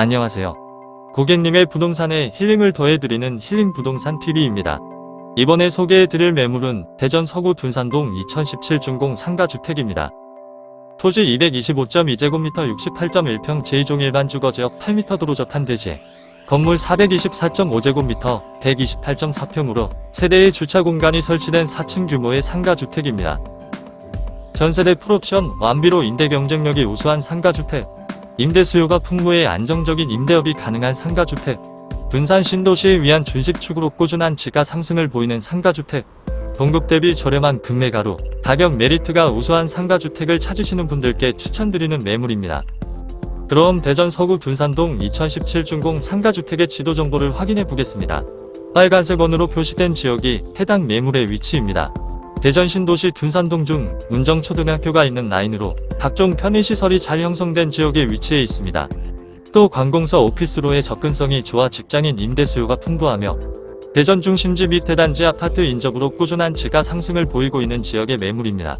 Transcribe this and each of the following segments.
안녕하세요. 고객님의 부동산에 힐링을 더해드리는 힐링 부동산 TV입니다. 이번에 소개해드릴 매물은 대전 서구 둔산동 2017 준공 상가주택입니다. 토지 225.2제곱미터 68.1평 제2종 일반 주거지역 8m 도로 접한 대지 건물 424.5제곱미터 128.4평으로 세대의 주차 공간이 설치된 4층 규모의 상가주택입니다. 전세대 풀옵션 완비로 임대 경쟁력이 우수한 상가주택 임대 수요가 풍부해 안정적인 임대업이 가능한 상가주택 분산 신도시에 위한 준식축으로 꾸준한 지가 상승을 보이는 상가주택 동급 대비 저렴한 금매가로 가격 메리트가 우수한 상가주택을 찾으시는 분들께 추천드리는 매물입니다. 그럼 대전 서구 둔산동 2017 준공 상가주택의 지도 정보를 확인해 보겠습니다. 빨간색 원으로 표시된 지역이 해당 매물의 위치입니다. 대전 신도시 둔산동 중 문정초등학교가 있는 라인으로 각종 편의시설이 잘 형성된 지역에 위치해 있습니다. 또 관공서 오피스로의 접근성이 좋아 직장인 임대 수요가 풍부하며 대전 중심지 및 대단지 아파트 인접으로 꾸준한 지가 상승을 보이고 있는 지역의 매물입니다.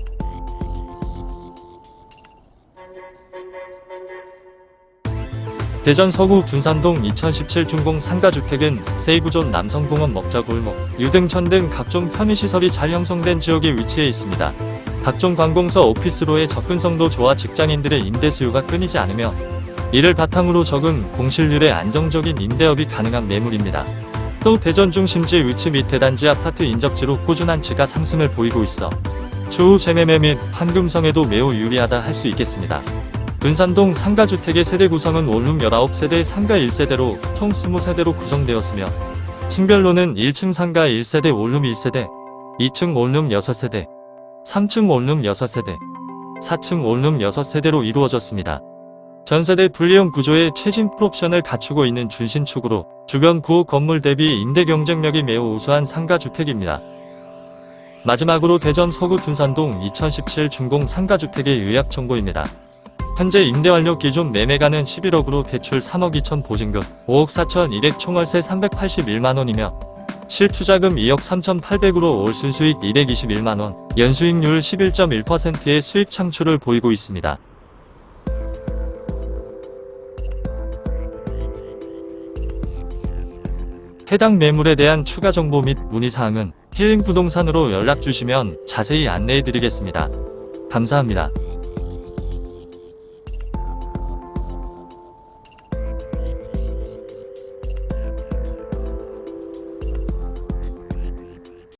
대전 서구 둔산동 2017 준공 상가주택은 세이브존 남성공원 먹자골목, 유등천 등 각종 편의시설이 잘 형성된 지역에 위치해 있습니다. 각종 관공서 오피스로의 접근성도 좋아 직장인들의 임대 수요가 끊이지 않으며 이를 바탕으로 적은 공실률의 안정적인 임대업이 가능한 매물입니다. 또 대전 중심지 위치 및 대단지 아파트 인접지로 꾸준한 지가 상승을 보이고 있어 추후 재매매 및 환금성에도 매우 유리하다 할 수 있겠습니다. 분산동 상가주택의 세대 구성은 원룸 19세대 상가 1세대로 총 20세대로 구성되었으며 층별로는 1층 상가 1세대 원룸 1세대, 2층 원룸 6세대, 3층 원룸 6세대, 4층 원룸 6세대로 이루어졌습니다. 전세대 분리형 구조의 최신 풀옵션을 갖추고 있는 준신축으로 주변 구호 건물 대비 임대 경쟁력이 매우 우수한 상가주택입니다. 마지막으로 대전 서구 둔산동 2017 준공 상가주택의 요약 정보입니다. 현재 임대 완료 기준 매매가는 11억으로 대출 3억 2천 보증금 5억 4천 2백 총월세 381만원이며 실투자금 2억 3,800으로 올 순수익 221만원, 연수익률 11.1%의 수익 창출을 보이고 있습니다. 해당 매물에 대한 추가 정보 및 문의사항은 힐링 부동산으로 연락 주시면 자세히 안내해 드리겠습니다. 감사합니다.